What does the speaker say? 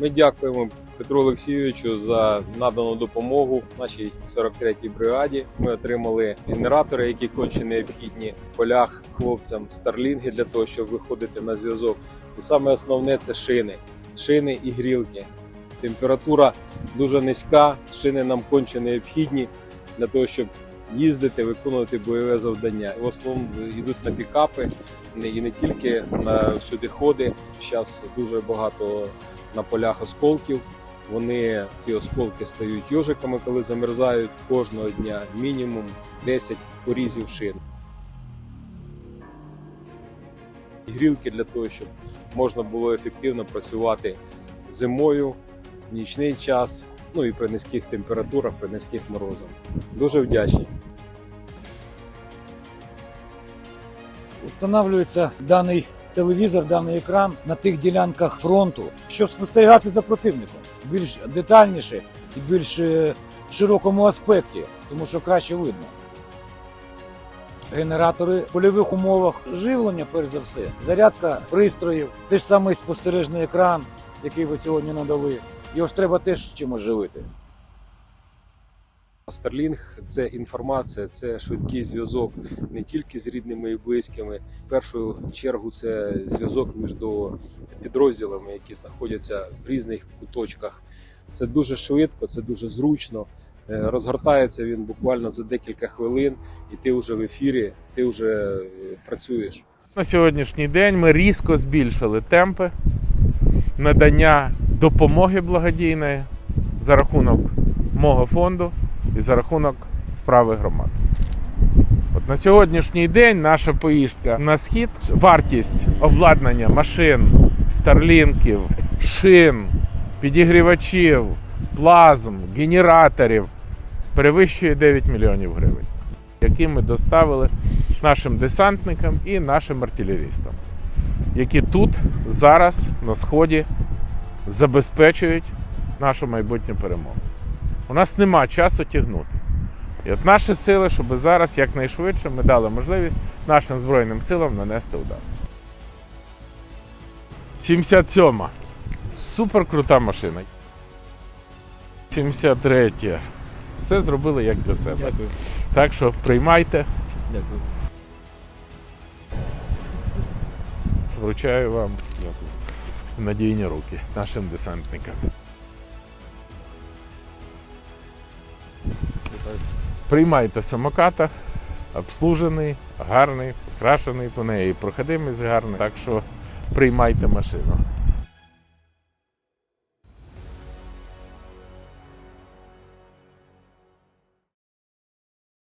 Ми дякуємо Петру Олексійовичу за надану допомогу нашій 43-й бригаді. Ми отримали генератори, які конче необхідні в полях хлопцям, старлінги для того, щоб виходити на зв'язок. І саме основне це шини, шини і грілки. Температура дуже низька, шини нам конче необхідні для того, щоб їздити, виконувати бойове завдання. В основному йдуть на пікапи і не тільки на всюдиходи. Зараз дуже багато на полях осколків. Вони ці осколки стають йожиками, коли замерзають кожного дня мінімум 10 порізів шин. Грілки для того, щоб можна було ефективно працювати зимою, в нічний час, ну і при низьких температурах, при низьких морозах. Дуже вдячні. Встановлюється даний телевізор, даний екран на тих ділянках фронту, щоб спостерігати за противником більш детальніше і більш е, в широкому аспекті, тому що краще видно. Генератори в польових умовах, живлення, перш за все, зарядка пристроїв, той ж самий спостережний екран, який ви сьогодні надали. Його ж треба теж чимось живити. Starlink – це інформація, це швидкий зв'язок не тільки з рідними і близькими. В першу чергу це зв'язок між підрозділами, які знаходяться в різних куточках. Це дуже швидко, це дуже зручно. Е, Розгортається він буквально за декілька хвилин, і ти вже в ефірі, ти вже е, працюєш. На сьогоднішній день ми різко збільшили темпи надання допомоги благодійної за рахунок мого фонду і за рахунок справи громад. От на сьогоднішній день наша поїздка на схід, вартість обладнання машин, старлінків, шин, підігрівачів, плазм, генераторів перевищує 9 мільйонів гривень, які ми доставили нашим десантникам і нашим артилерістам, які тут зараз на сході забезпечують нашу майбутню перемогу. У нас нема часу тягнути. І от наші сили, щоб зараз якнайшвидше ми дали можливість нашим Збройним силам нанести удар. 77-ма. Супер крута машина. 73 Все зробили як для себе. Дякую. Так що приймайте. Дякую. Вручаю вам в надійні руки нашим десантникам. Приймайте самоката, обслужений, гарний, покрашений по неї, проходимість гарний. Так що приймайте машину.